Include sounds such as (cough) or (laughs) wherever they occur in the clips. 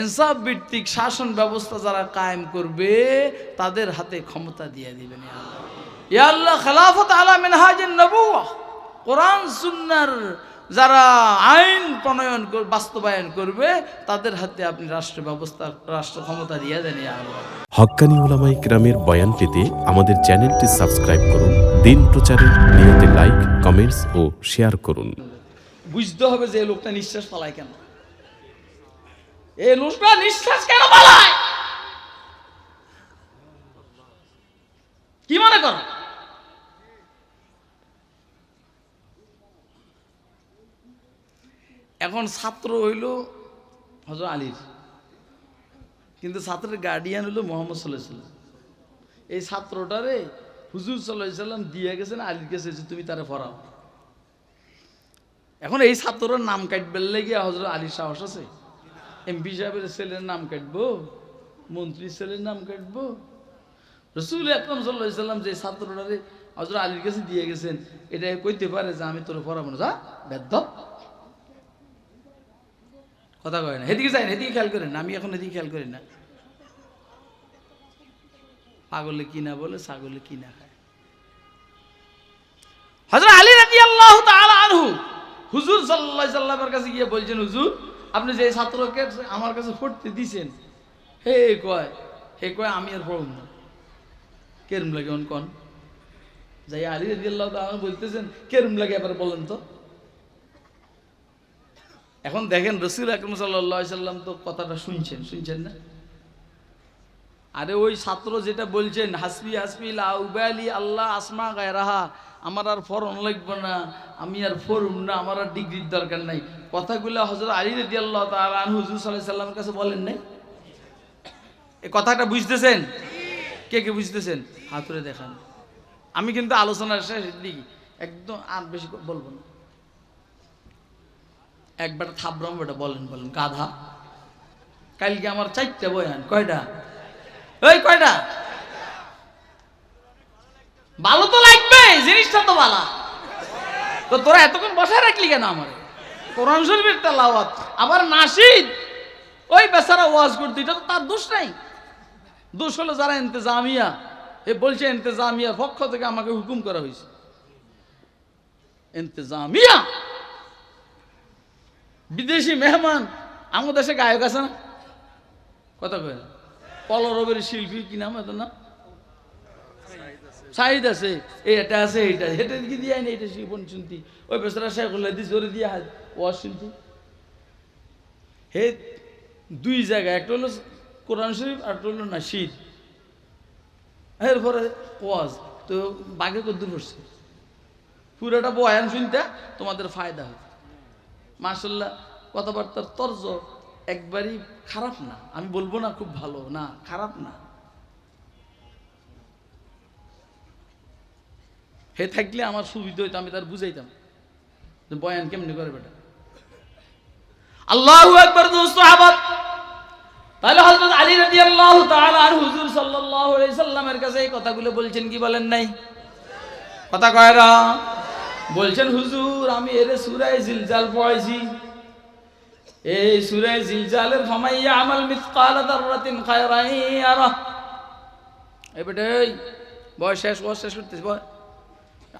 ইনসাফ ভিত্তিক শাসন ব্যবস্থা যারা কায়েম করবে তাদের হাতে ক্ষমতা দিয়ে দিবেন ইয়া আল্লাহ। খেলাফত আলা মিনহাজের নবুয়া কোরআন সুন্নার যারা আইন প্রণয়ন বাস্তবায়ন করবে তাদের হাতে আপনি রাষ্ট্র ব্যবস্থা রাষ্ট্র ক্ষমতা দিয়ে দেন হক্কানি ওলামাই গ্রামের বয়ান পেতে আমাদের চ্যানেলটি সাবস্ক্রাইব করুন দিন প্রচারে নিয়তে লাইক কমেন্টস ও শেয়ার করুন। বুঝতে হবে যে লোকটা নিঃশ্বাস পালায় কেন। এই লোকটা নিঃশ্বাস কেন পালায়? কি মনে কর? এখন ছাত্র হইল হজর আলীর। কিন্তু ছাত্রের গার্ডিয়ান হলো মোহাম্মদ সাল্লাহ এই ছাত্রটারে হুজুর সাল্লাহ সাল্লাম দিয়ে গেছেন আলীর কাছে তুমি তারে পড়াও? এখন এই ছাত্রর নাম কাটবার লেগে হজরত আলীর সাহস আছে? এমপি সাহেবের ছেলের নাম কাটবো, মন্ত্রীর ছেলের নাম কাটবো। রসুল আকরম সাল্লাহ সাল্লাম যে ছাত্রটারে হজরত আলীর কাছে দিয়ে গেছেন, এটা কইতে পারে যে আমি তোর পড়াবো না। যা বেদ্য কথা কয় না। এদিকে যাই না এদিকে খেয়াল করেন না, আমি এখন এদিকে খেয়াল করি না। পাগলে কি না বলে, ছাগলে কি না খায়। হযরত আলী তাআলা আনহু, হুজুর আলাইহি সাল্লামের কাছে গিয়ে বলছেন, হুজুর আপনি যে ছাত্রকে আমার কাছে পড়তে দিছেন, হে কয় হে কয়, আমি আর পড়ব না। কেরম লাগে অন কোন? যাই আলী রাদিয়াল্লাহু বলতেছেন, কেরম লাগে এবার বলেন তো। এখন দেখেন রসুল আকরম আলাইহি সাল্লাম তো কথাটা শুনছেন শুনছেন না? আরে ওই ছাত্র যেটা বলছেন, হাসবি হাসবি লাউবালি আল্লাহ আসমা গায়রাহা। আমার আর ফরন লাগবে না, আমি আর ফরুম না, আমার আর ডিগ্রির দরকার নাই। কথাগুলো হজরত আলী রদি আল্লাহ তাআলা আনহু হুজুর আলাইহি সাল্লামের কাছে বলেন নাই? এ কথাটা বুঝতেছেন? কে কে বুঝতেছেন? হাতুরে দেখান। আমি কিন্তু আলোচনার শেষের দিকে একদম আর বেশি বলব না। একবার থাবরম বেটা বলেন বলেন, গাধা। কালকে আমার চারটা বয়ান, কয়টা? ওই কয়টা? ভালো তো লাগবে, জিনিসটা তো ভালো। তো তোরা এতক্ষণ বসায় রাখলি কেন আমার? কোরআন শরীফের তেলাওয়াত আবার নাসিদ, ওই বেচারা ওয়াজ করতে, এটা তো তার দোষ নাই। দোষ হলো যারা ইন্তেজামিয়া, এ বলছে ইন্তেজামিয়ার পক্ষ থেকে আমাকে হুকুম করা হয়েছে। ইন্তেজামিয়া, বিদেশি মেহমান, আমার দেশে গায়ক আছে না? কথা কয় না? কলরবের শিল্পী কি নাম এত না সাইদ আছে, এই এটা আছে এটা কি দিয়ে আইনি এটা শিল্পন শুনতি ওই বেচারা শেখ দিস ওরে দিয়ে হাত ওয়াজ শুনতি হে, দুই জায়গায়, একটা হলো কোরআন শরীফ আর একটা হলো নাসিদ এরপরে ওয়াজ, তো বাঘে কদ্দুর পড়ছে। পুরোটা বয়ান শুনতে তোমাদের ফায়দা হয় মার্শাল্লাহ কথাবার্তার তর্জ একবারই খারাপ না। আমি বলব না খুব ভালো, না, খারাপ না। হে থাকলে আমার সুবিধা হইতো, আমি তার বুঝাইতাম। বয়ান কেমনি করে বেটা? আল্লাহ একবার দোস্ত আবাদ তাহলে হযরত আলী রাদিয়াল্লাহু তাআলা আর হুজুর আলাইহি সাল্লামের কাছে এই কথাগুলো বলছেন, কি বলেন নাই? কথা কয় না। বলছেন, হুজুর, আমি এরে সুরায় জিলজাল পড়াইছি এই সুরায় জিলজালের ফামাইয়া আমাল মিসকাল দাররাতিন খায়রান ইয়ারা এই বেটে বয়স শেষ বয়স শেষ করতেছ, বয়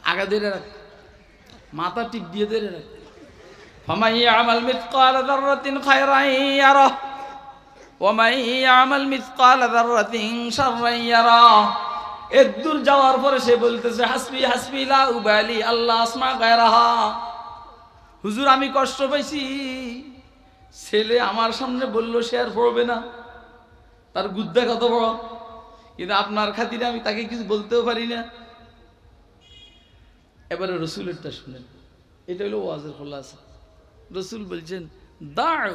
আগা ধরে রাখ মাথা টিপ দিয়ে ধরে রাখ ফামাইয়া আমাল মিসকাল দাররাতিন খায়রান ইয়ারা ومن يعمل مثقال ذرة شرا يرى এদূর যাওয়ার পরে সে বলতেছে হাসবি হাসবি লা উবালি আল্লাহ আসমা গায়রাহা হুজুর আমি কষ্ট পাইছি ছেলে আমার সামনে বলল সে আর পড়বে না তার গুদ্দা কত বড় কিন্তু আপনার খাতিরে আমি তাকে কিছু বলতেও পারি না এবারে রসুলেরটা শুনেন। এটা হলো ওয়াজের খোলাসা। রসুল বলছেন দাঁড়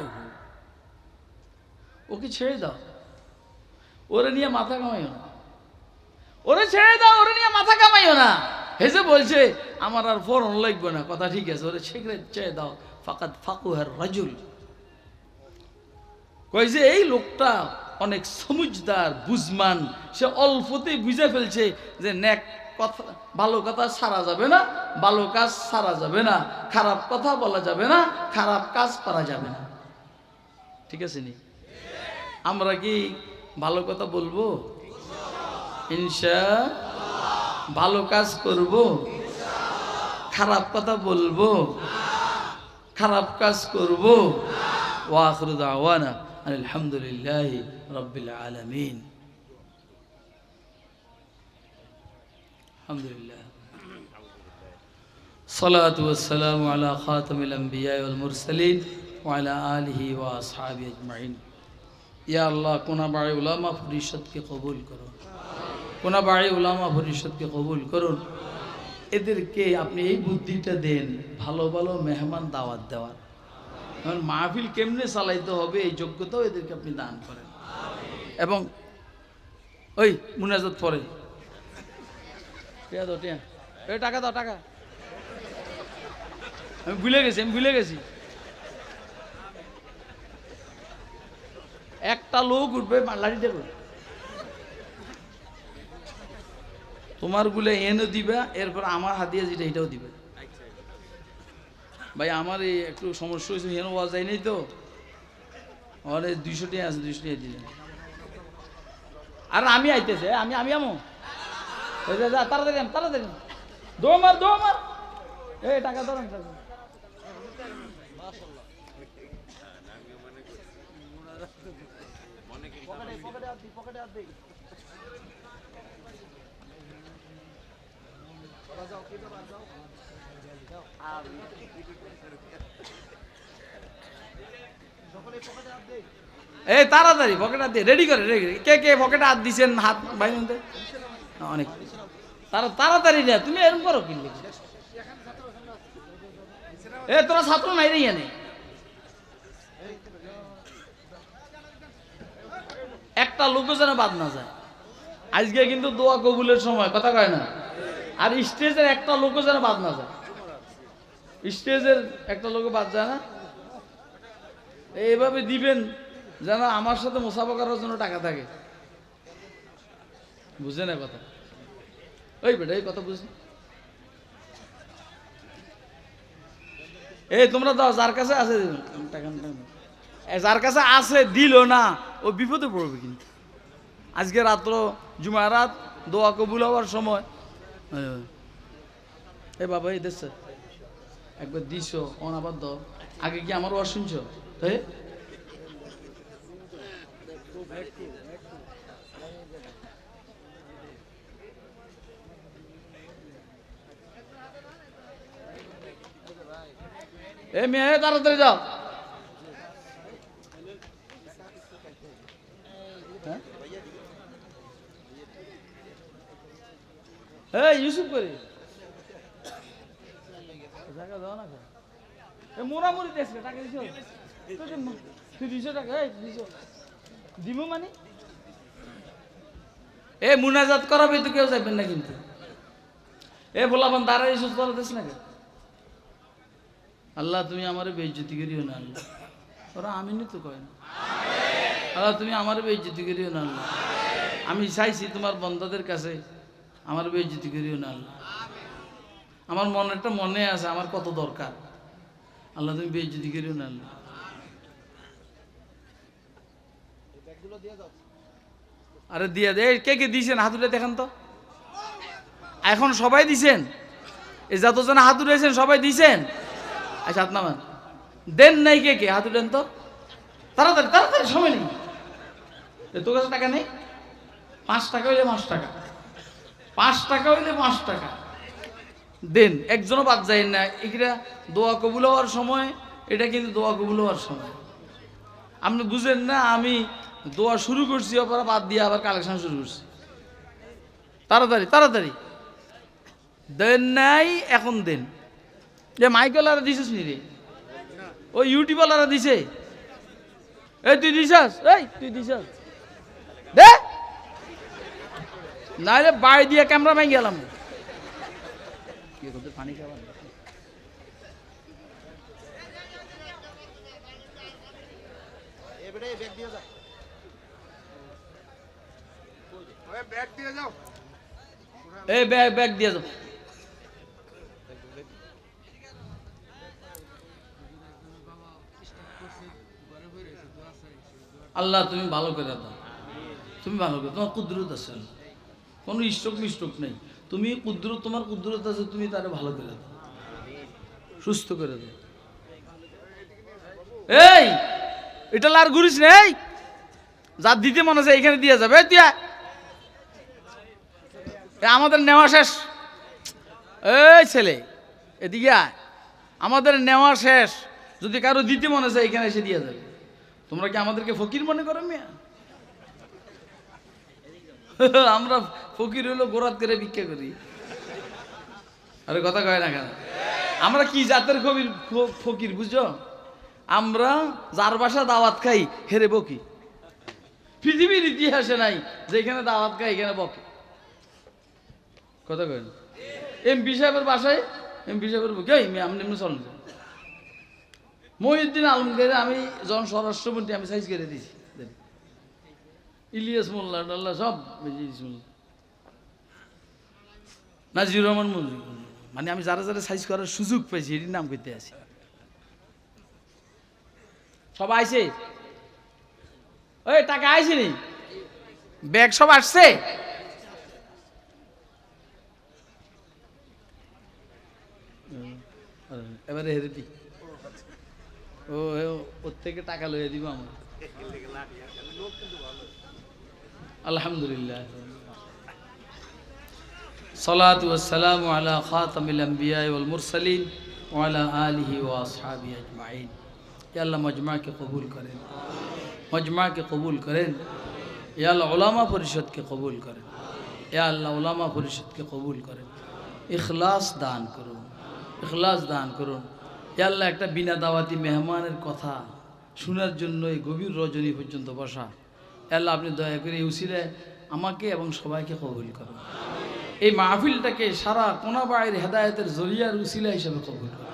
ওকে ছেড়ে দাও। ওরে নিয়ে মাথা কামাইও না। ওরে ছেড়ে দাও, ওরে নিয়ে মাথা কামাইও না। হেসে বলছে, আমার আর ফোরন লাগবে না। কথা ঠিক আছে, ওরে ছেড়ে ছেড়ে দাও। ফাকাত ফাকুহার রাজুল। কই যে এই লোকটা অনেক সমুজদার, বুঝমান। সে অল্পতেই বুঝে ফেলছে যে নেক কথা, ভালো কথা সারা যাবে না, ভালো কাজ সারা যাবে না, খারাপ কথা বলা যাবে না, খারাপ কাজ করা যাবে না। ঠিক আছে নি? আমরা কি ভালো কথা বলব? ইনশা ভালো কাজ করব? খারাপ কথা বলব? খারাপ কাজ করব? ওয়াখরু দাওয়ানা আলহামদুলিল্লাহ রব্বিল আলামিন। আলহামদুলিল্লাহ। সালাত ওয়াসালাম আলা খাতামিল আম্বিয়া ওয়াল মুরসালিন ওয়ালা আলহি ওয়া আসহাবি আজমাইন। ইয়া আল্লাহ কবুল করুন। কোনাবাড়ি উলামা পরিষদকে কবুল করুন। এদেরকে আপনি এই বুদ্ধিটা দেন, ভালো ভালো মেহমান দাওয়াত দেওয়ার। এবং মাহফিল কেমনে চালাইতে হবে, এই যোগ্যতাও এদেরকে আপনি দান করেন। এবং ওই মুনাজাত পরে টিয়া টিয়া এই টাকা দাও, টাকা। আমি ভুলে গেছি, আমি ভুলে গেছি। একটা লোক উঠবে লাঠি দেবে। তোমারগুলো এনে দিবা, এরপর আমার হাতিয়া যেটা, এটাও দিবে। ভাই, আমার এই একটু সমস্যা হয়েছে হেন ওয়া যায় নাই তো। আমার দুইশো টাকা আছে, দুইশো টাকা দিলেন আর আমি আইতেছে আমি আমি আমো? তাড়াতাড়ি তাড়াতাড়ি। দো মার এই, টাকা ধরেন তাড়াতাড়ি পকেট দিয়ে রেডি করে রেডি কে কে পকেটে হাত দিছেন, হাত মধ্যে অনেক। তারা তাড়াতাড়ি না তুমি এরকম করো কিনলে এ, তোরা ছাত্র নাই রে ইয়ানে একটা লোকও যেন বাদ না যায়। আজকে কিন্তু দোয়া কবুলের সময়, কথা কয় না? আর স্টেজের একটা লোকও যেন বাদ না যায়। স্টেজের একটা লোকও বাদ যায় না? এইভাবে দিবেন, যেন আমার সাথে মোসাফা করার জন্য টাকা থাকে। বুঝে না কথা। ওই বেটা, এই কথা বুঝ এই তোমরা দাও যার কাছে আছে যার কাছে আছে দিল না, ও বিপদে পড়বে কিন্তু। আজকে রাত্র, জুমার রাত, দোয়া কবুল হওয়ার সময়। এ বাবা, এই দেশ একবার দিছ, অনাবাদ দাও। আগে কি আমার ওয়াজ শুনছ? হ্যাঁ এ মেয়ে, তাড়াতাড়ি যাও। হ্যাঁ? ইউসুফ করে টাকা দাও এ মোড়ামুড়ি দেশ টাকা দিছ? দিব মানে? এ, মুনাজাত করাবে তো কেউ যাবেন না কিন্তু। এ বলাবান দাঁড়াই সুস্থ দিস না কেন? আল্লাহ, তুমি আমারে বেইজ্জতি করিও না আল্লাহ। ওরা আমিনই তো কয় না। আল্লাহ, তুমি আমারে বেইজ্জতি করিও না আল্লাহ। আমি চাইছি তোমার বন্ধাদের কাছে আমার বেইজ্জতি করিও না আল্লাহ। আমার মনেরটা মনে আছে, আমার কত দরকার। আল্লাহ, তুমি বেইজ্জতি করিও না আল্লাহ। আরে দিয়ে দে কে কে দিয়েছেন হাতুড়ে দেখেন তো। এখন সবাই দিছেন? এই যতজন হাত উঠেছেন সবাই দিছেন? আচ্ছা হাত নামান। দেন নাই কে কে? হাত উঠেন তো। তাড়াতাড়ি তাড়াতাড়ি, সময় নেই। তোর কাছে টাকা নেই? পাঁচ টাকা হইলে পাঁচ টাকা। পাঁচ টাকা হইলে পাঁচ টাকা। দেন, একজনও বাদ যায় না। এটা দোয়া কবুল হওয়ার সময়, এটা কিন্তু দোয়া কবুল হওয়ার সময়। আপনি বুঝেন না, আমি দোয়া শুরু করছি আবার বাদ দিয়ে আবার কালেকশন শুরু করছি। তাড়াতাড়ি তাড়াতাড়ি। দেন নাই, এখন দেন। যে মাইকেলারা দিছিস নি রে ওই ইউটিউবালারা দিছে। এই তুই দিছাস? এই তুই দিছাস। দে। নাহলে বাড়ি দিয়ে ক্যামেরা মাই গেলাম। পানি খাবার। এই ব্যাগ ব্যাগ দিয়ে যাও। আল্লাহ, তুমি ভালো করে দাও। তুমি ভালো করে তোমার কুদরত আছে কোনো স্ট্রোক মিস্ট্রোক নেই। তুমি কুদরত, তোমার কুদরত আছে, তুমি তারে ভালো করে দাও। সুস্থ করে দাও। এই, এটা লার ঘুরিস নেই যার দিতে মনে আছে এইখানে দিয়ে যাবে। তুই আমাদের নেওয়া শেষ। এই ছেলে, এদিকে আমাদের নেওয়া শেষ। যদি কারও দিতে মনে আছে এখানে এসে দিয়ে যাবে। তোমরা কি আমাদেরকে ফকির মনে করো মিয়া? (laughs) আমরা ফকির হলো গোরাত করে ভিক্ষা করি। আরে কথা কয় না কেন? আমরা কি জাতের কবির ফকির বুঝছ? আমরা যার বাসা দাওয়াত খাই, হেরে বকি। পৃথিবীর ইতিহাসে নাই, যেখানে দাওয়াত খাই এখানে বকে। কথা কয় না? এমপি সাহেবের বাসায় এম এমপি সাহেবের বকে। মেয়ে, আপনি এমনি চলেন। মহিউদ্দিন আলমগীর, আমি যখন স্বরাষ্ট্রমন্ত্রী, আমি সাইজ করে দিয়েছি। ইলিয়াস মোল্লা টাল্লা সব নাজির রহমান মঞ্জুর মানে আমি যারা যারা সাইজ করার সুযোগ পাইছি এটির নাম করতে আছি। সব আইছে? ওই টাকা আইছে নি? ব্যাগ সব আসছে? এবারে হেরে দি। ও ওর থেকে টাকা লইয়া দিব আমার। আলহামদুলিল্লাহ। সালাত ওয়াসালাম আলা খাতামিল আম্বিয়া ওয়াল মুরসালিন ওয়ালা আলিহি ওয়া আসহাবি আজমাইন। আল্লাহ মজমাকে কবুল করেন। মজমাকে কবুল করেন। এ আল্লাহ ওলামা পরিষদকে কবুল করেন। এ আল্লাহ ওলামা পরিষদকে কবুল করেন। ইখলাস দান করুন। ইখলাস দান করুন। আল্লাহ একটা বিনা দাওয়াতি মেহমানের কথা শোনার জন্য এই গভীর রজনী পর্যন্ত বসা। আল্লাহ আপনি দয়া করে এই আমাকে এবং সবাইকে কবুল করুন। এই মাহফিলটাকে সারা কোনাবাড়ির হেদায়তের জরিয়ার উসিলা হিসাবে কবুল করুন।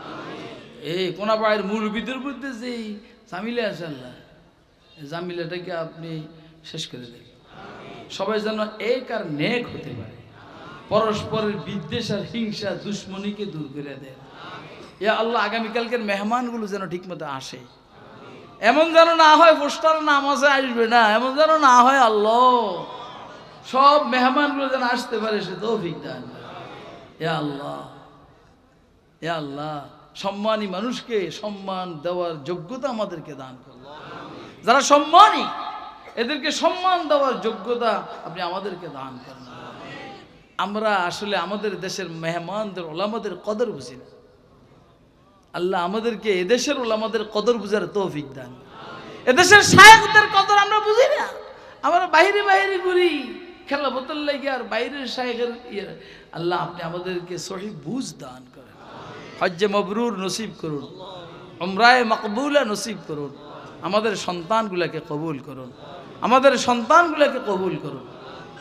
এই কোনাবাড়ির মুরব্বীদের মধ্যে যেই জামিলা আছে আল্লাহ জামিলাটাকে আপনি শেষ করে দেন। সবাই যেন এক আর নেক হতে পারে। পরস্পরের বিদ্বেষ আর হিংসা দুশ্মনীকে দূর করে দেন। ইয়া আল্লাহ আগামীকালকের মেহমানগুলো যেন ঠিকমতো আসে। এমন যেন না হয় পোস্টার নামাজে আসবে না, এমন যেন না হয় আল্লাহ। সব মেহমানগুলো যেন আসতে পারে, সে তৌফিক দান এ আল্লাহ এ আল্লাহ, সম্মানী মানুষকে সম্মান দেওয়ার যোগ্যতা আমাদেরকে দান করুন। যারা সম্মানী, এদেরকে সম্মান দেওয়ার যোগ্যতা আপনি আমাদেরকে দান করেন। আমরা আসলে আমাদের দেশের মেহমানদের, ওলামাদের কদর বুঝি না। আল্লাহ আমাদেরকে এদেশের ওলামাদের কদর বুঝার তৌফিক দান। এদেশের শায়কদের কদর আমরা বুঝি না। আমরা বাইরে বাইরে ঘুরি। খেলা বোতল লেগে আর বাইরের শায়কের ইয়ে। আল্লাহ আপনি আমাদেরকে সহি বুঝ দান করেন। হজ্জে মবরুর নসিব করুন। উমরায় মকবুলা নসিব করুন। আমাদের সন্তানগুলোকে কবুল করুন। আমাদের সন্তানগুলোকে কবুল করুন।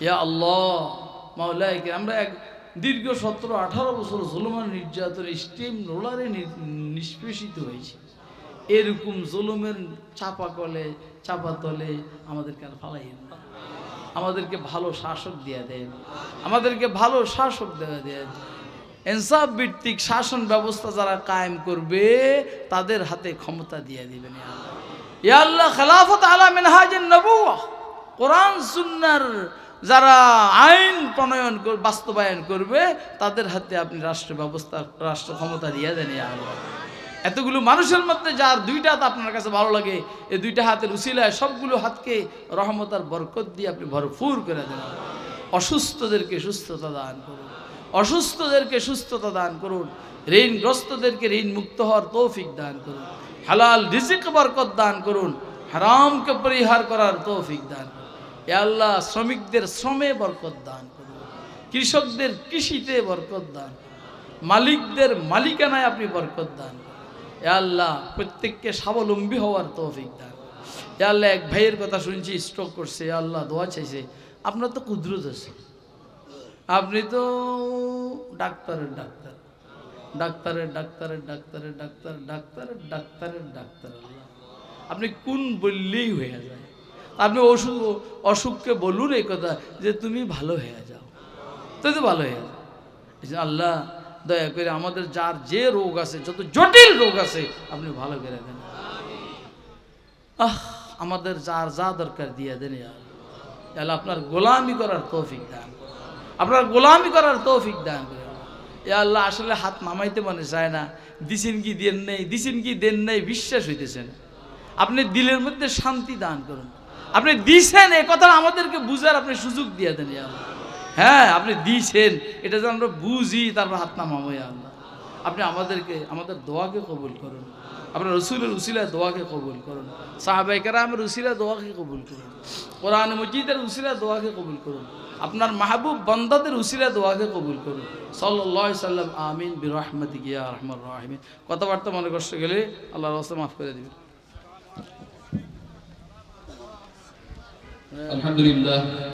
ইয়া আল্লাহ মাওলাইকে আমরা এক দীর্ঘ সতেরো আঠারো বছর জুলমান নির্যাতন স্টিম রোলারে নিষ্পেষিত হয়েছে। এরকম জুলুমের চাপা কলে, চাপা তলে আমাদেরকে আর ফালাইয়েন না। আমাদেরকে ভালো শাসক দিয়ে দেন। আমাদেরকে ভালো শাসক দেওয়া দেন। ইনসাফ ভিত্তিক শাসন ব্যবস্থা যারা কায়েম করবে, তাদের হাতে ক্ষমতা দিয়ে দিবেন আল্লাহ। খেলাফত আলা মিনহাজের নবুয়া কোরআন, সুন্নার যারা আইন প্রণয়ন বাস্তবায়ন করবে, তাদের হাতে আপনি রাষ্ট্র ব্যবস্থা রাষ্ট্র ক্ষমতা দিয়ে দেন। এতগুলো মানুষের মধ্যে যার দুইটা হাত আপনার কাছে ভালো লাগে, এই দুইটা হাতের উসিলায় সবগুলো হাতকে রহমত আর বরকত দিয়ে আপনি ভরপুর করে দেন অসুস্থদেরকে সুস্থতা দান করুন। অসুস্থদেরকে সুস্থতা দান করুন। ঋণগ্রস্তদেরকে ঋণ মুক্ত হওয়ার তৌফিক দান করুন। হালাল রিজিক বরকত দান করুন। হারামকে পরিহার করার তৌফিক দান করুন। এ আল্লাহ, শ্রমিকদের শ্রমে বরকত দান কৃষকদের কৃষিতে বরকত দান মালিকদের মালিকানায় আপনি বরকত দান এ আল্লাহ, প্রত্যেককে স্বাবলম্বী হওয়ার তৌফিক দান এ আল্লাহ, এক ভাইয়ের কথা শুনছি স্ট্রোক করছে। আল্লাহ, দোয়া চাইছে। আপনার তো কুদরত আছে। আপনি তো ডাক্তারের ডাক্তার। ডাক্তারের ডাক্তারের ডাক্তারের ডাক্তার, ডাক্তারের ডাক্তারের ডাক্তার আপনি কোন বললেই হয়ে যায়। আপনি অসুখ অসুখকে বলুন এই কথা যে তুমি ভালো হয়ে যাও। তুই তো ভালো হয়ে যাও। আল্লাহ দয়া করে আমাদের যার যে রোগ আছে, যত জটিল রোগ আছে, আপনি ভালো করে দেন। আহ, আমাদের যার যা দরকার দিয়ে দেন আল্লাহ। আপনার গোলামি করার তৌফিক দান আপনার গোলামি করার তৌফিক দান করে ইয়া আল্লাহ, আসলে হাত নামাইতে মনে চায় না। দিছেন কি, দেন নেই, দিছেন কি, দেন নেই, বিশ্বাস হইতেছে না। আপনি দিলের মধ্যে শান্তি দান করুন। আপনি দিছেন, এ কথা আমাদেরকে বুঝার আপনি সুযোগ দিয়ে দেন হ্যাঁ আপনি দিছেন, এটা যেন আমরা বুঝি, তারপর হাত নামাবো আল্লাহ। আপনি আমাদেরকে, আমাদের দোয়াকে কবুল করুন। আপনার রসুলের উসিলা দোয়াকে কবুল করুন। সাহাবাই কারামের উসিলা দোয়াকে কবুল করুন। কোরআন মজিদের উসিলা দোয়াকে কবুল করুন। আপনার মাহবুব বন্দাদের উসিলা দোয়াকে কবুল করুন। সাল্লাহ সাল্লাম, আমিন বিরহমতি গিয়া রহমান রাহিমিন। কথাবার্তা মনে কষ্ট গেলে আল্লাহ রসে মাফ করে দিবেন। আলহামদুলিল্লাহ